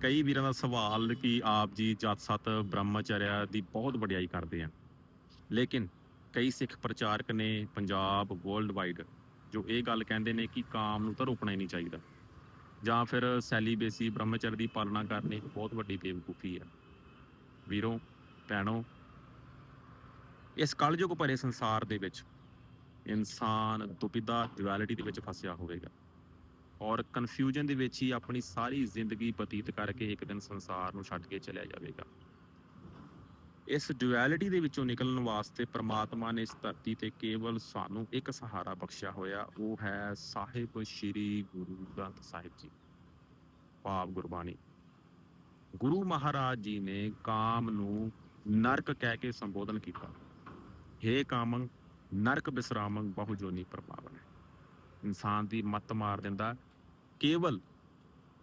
ਕਈ ਵੀਰਾਂ ਦਾ ਸਵਾਲ ਕਿ ਆਪ ਜੀ ਜਤ ਸਤ ਬ੍ਰਹਮਚਰਿਆ ਦੀ ਬਹੁਤ ਵਡਿਆਈ ਕਰਦੇ ਆ। ਲੇਕਿਨ ਕਈ ਸਿੱਖ ਪ੍ਰਚਾਰਕ ਨੇ ਪੰਜਾਬ ਵਰਲਡ ਵਾਈਡ ਜੋ ਇਹ ਗੱਲ ਕਹਿੰਦੇ ਨੇ ਕਿ ਕਾਮ ਨੂੰ ਤਾਂ ਰੋਕਣਾ ਹੀ ਨਹੀਂ ਚਾਹੀਦਾ। ਜਾਂ ਫਿਰ ਸੈਲੀਬੇਸੀ ਬ੍ਰਹਮਚਰਯ ਦੀ ਪਾਲਣਾ ਕਰਨੀ ਇੱਕ ਬਹੁਤ ਵੱਡੀ ਬੇਵਕੂਫੀ ਹੈ ਵੀਰੋ, ਭੈਣੋ, ਇਸ ਕਲਯੁਗ ਭਰੇ ਸੰਸਾਰ ਦੇ ਵਿੱਚ ਇਨਸਾਨ ਦੁਬਿਧਾ ਡੁਐਲਿਟੀ ਦੇ ਵਿੱਚ ਫਸਿਆ ਹੋਵੇਗਾ। ਔਰ ਕਨਫਿਊਜ਼ਨ ਦੇ ਵਿੱਚ ਹੀ ਆਪਣੀ ਸਾਰੀ ਜ਼ਿੰਦਗੀ ਬਤੀਤ ਕਰਕੇ ਇੱਕ ਦਿਨ ਸੰਸਾਰ ਨੂੰ ਛੱਡ ਕੇ ਚਲਿਆ ਜਾਵੇਗਾ। ਇਸ ਡੁਐਲਿਟੀ ਦੇ ਵਿੱਚੋਂ ਨਿਕਲਣ ਵਾਸਤੇ ਪ੍ਰਮਾਤਮਾ ਨੇ ਇਸ ਧਰਤੀ ਤੇ ਕੇਵਲ ਸਾਨੂੰ ਇੱਕ ਸਹਾਰਾ ਬਖਸ਼ਿਆ ਹੋਇਆ, ਉਹ ਹੈ ਸਾਹਿਬ ਸ੍ਰੀ ਗੁਰੂ ਗ੍ਰੰਥ ਸਾਹਿਬ ਜੀ, ਭਾਵ ਗੁਰਬਾਣੀ। ਗੁਰੂ ਮਹਾਰਾਜ ਜੀ ਨੇ ਕਾਮ ਨੂੰ ਨਰਕ ਕਹਿ ਕੇ ਸੰਬੋਧਨ ਕੀਤਾ। ਹੇ ਕਾਮੰ, ਨਰਕ ਬਿਸਰਾਮੰ ਬਹੁ ਜੋਨੀ ਪ੍ਰਭਾਵਨ ਇਨਸਾਨ ਦੀ ਮੱਤ ਮਾਰ ਦਿੰਦਾ ਕੇਵਲ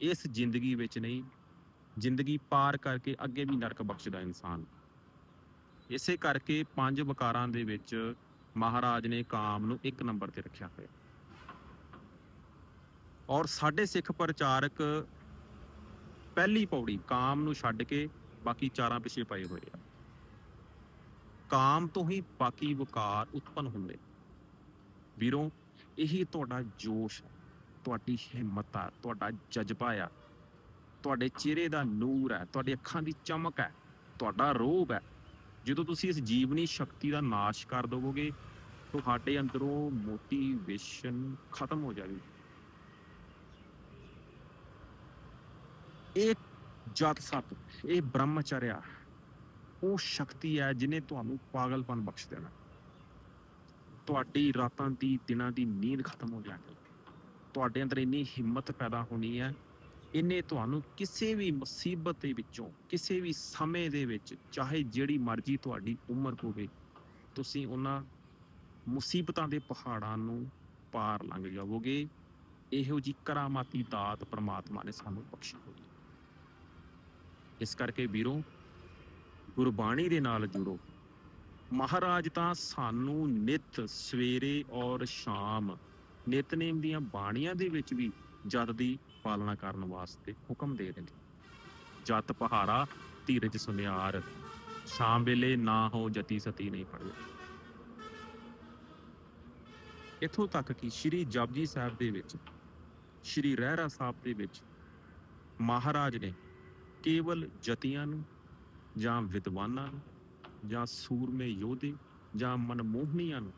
ਇਸ ਜ਼ਿੰਦਗੀ ਵਿੱਚ ਨਹੀਂ, ਜ਼ਿੰਦਗੀ ਪਾਰ ਕਰਕੇ ਅੱਗੇ ਵੀ ਨਰਕ ਬਖਸ਼ਦਾ ਇਨਸਾਨ। ਇਸੇ ਕਰਕੇ ਪੰਜ ਵਕਾਰਾਂ ਦੇ ਵਿੱਚ ਮਹਾਰਾਜ ਨੇ ਕਾਮ ਨੂੰ ਇੱਕ ਨੰਬਰ ਤੇ ਰੱਖਿਆ ਹੋਇਆ। ਔਰ ਸਾਡੇ ਸਿੱਖ ਪ੍ਰਚਾਰਕ ਪਹਿਲੀ ਪੌੜੀ ਕਾਮ ਨੂੰ ਛੱਡ ਕੇ ਬਾਕੀ ਚਾਰਾਂ ਪਿੱਛੇ ਪਏ ਹੋਏ ਆ। ਕਾਮ ਤੋਂ ਹੀ ਬਾਕੀ ਵਿਕਾਰ ਉਤਪਨ ਹੁੰਦੇ। ਵੀਰੋ, ਇਹੀ ਤੁਹਾਡਾ ਜੋਸ਼ ਹੈ। ਤੁਹਾਡੀ ਹਿੰਮਤ ਆ, ਤੁਹਾਡਾ ਜਜ਼ਬਾ ਆ। ਤੁਹਾਡੇ ਚਿਹਰੇ ਦਾ ਨੂਰ ਹੈ ਤੁਹਾਡੀ ਅੱਖਾਂ ਦੀ ਚਮਕ ਹੈ ਤੁਹਾਡਾ ਰੋਬ ਹੈ ਜਦੋਂ ਤੁਸੀਂ ਇਸ ਜੀਵਨੀ ਸ਼ਕਤੀ ਦਾ ਨਾਸ਼ ਕਰ ਦੋਗੇ ਤੁਹਾਡੇ ਅੰਦਰੋਂ ਮੋਟੀਵੇਸ਼ਨ ਖਤਮ ਹੋ ਜਾਵੇਗੀ। ਇਹ ਜਤ ਸਤ, ਇਹ ਬ੍ਰਹਮਚਰਿਆ, ਉਹ ਸ਼ਕਤੀ ਹੈ ਜਿਨੇ ਤੁਹਾਨੂੰ ਪਾਗਲਪਨ ਬਖਸ਼ ਦੇਣਾ। ਤੁਹਾਡੀ ਰਾਤਾਂ ਦੀ, ਦਿਨਾਂ ਦੀ ਨੀਂਦ ਖਤਮ ਹੋ ਜਾਣੀ। ਤੁਹਾਡੇ ਅੰਦਰ ਇੰਨੀ ਹਿੰਮਤ ਪੈਦਾ ਹੋਣੀ ਹੈ ਇਹਨੇ ਤੁਹਾਨੂੰ ਕਿਸੇ ਵੀ ਮੁਸੀਬਤ ਦੇ ਵਿੱਚੋਂ, ਕਿਸੇ ਵੀ ਸਮੇਂ ਦੇ ਵਿੱਚ, ਚਾਹੇ ਜਿਹੜੀ ਮਰਜ਼ੀ ਤੁਹਾਡੀ ਉਮਰ ਹੋਵੇ, ਤੁਸੀਂ ਉਹਨਾਂ ਮੁਸੀਬਤਾਂ ਦੇ ਪਹਾੜਾਂ ਨੂੰ ਪਾਰ ਲੰਘ ਜਾਵੋਗੇ। ਇਹੋ ਜੀ ਕਰਾਮਾਤੀ ਦਾਤ ਪ੍ਰਮਾਤਮਾ ਨੇ ਸਾਨੂੰ ਬਖਸ਼ੀ ਹੋਈ ਇਸ ਕਰਕੇ ਵੀਰੋ, ਗੁਰਬਾਣੀ ਦੇ ਨਾਲ ਜੁੜੋ। ਮਹਾਰਾਜ ਤਾਂ ਸਾਨੂੰ ਨਿਤ ਸਵੇਰੇ ਔਰ ਸ਼ਾਮ ਨਿਤਨੇਮ ਦੀਆਂ ਬਾਣੀਆਂ ਦੇ ਵਿੱਚ ਵੀ ਜਦ ਦੀ ਪਾਲਣਾ ਕਰਨ ਵਾਸਤੇ ਹੁਕਮ ਦੇ ਦਿੰਦੇ। ਨੇ ਜਤ ਪਹਾਰਾ ਧੀਰਜ ਸੁਨਿਆਰ, ਸ਼ਾਮ ਵੇਲੇ ਨਾ ਹੋ ਜਤੀ ਸਤੀ ਨਹੀਂ ਪੜੋ ਇਥੋਂ ਤੱਕ ਕਿ ਸ੍ਰੀ ਜਪਜੀ ਸਾਹਿਬ ਦੇ ਵਿੱਚ, ਸ੍ਰੀ ਰਹਿਰਾ ਸਾਹਿਬ ਦੇ ਵਿੱਚ ਮਹਾਰਾਜ ਨੇ ਕੇਵਲ ਜਤੀਆਂ ਨੂੰ ਜਾਂ ਵਿਦਵਾਨਾਂ ਨੂੰ ਜਾਂ ਸੂਰਮੇ ਯੋਧੇ ਜਾਂ ਮਨਮੋਹਨੀਆਂ ਨੂੰ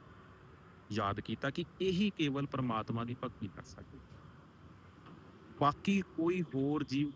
ਯਾਦ ਕੀਤਾ ਕਿ ਇਹੀ ਕੇਵਲ ਪ੍ਰਮਾਤਮਾ ਦੀ ਭਗਤੀ ਕਰ ਸਕਦੀ। ਬਾਕੀ ਕੋਈ ਹੋਰ ਜੀਵ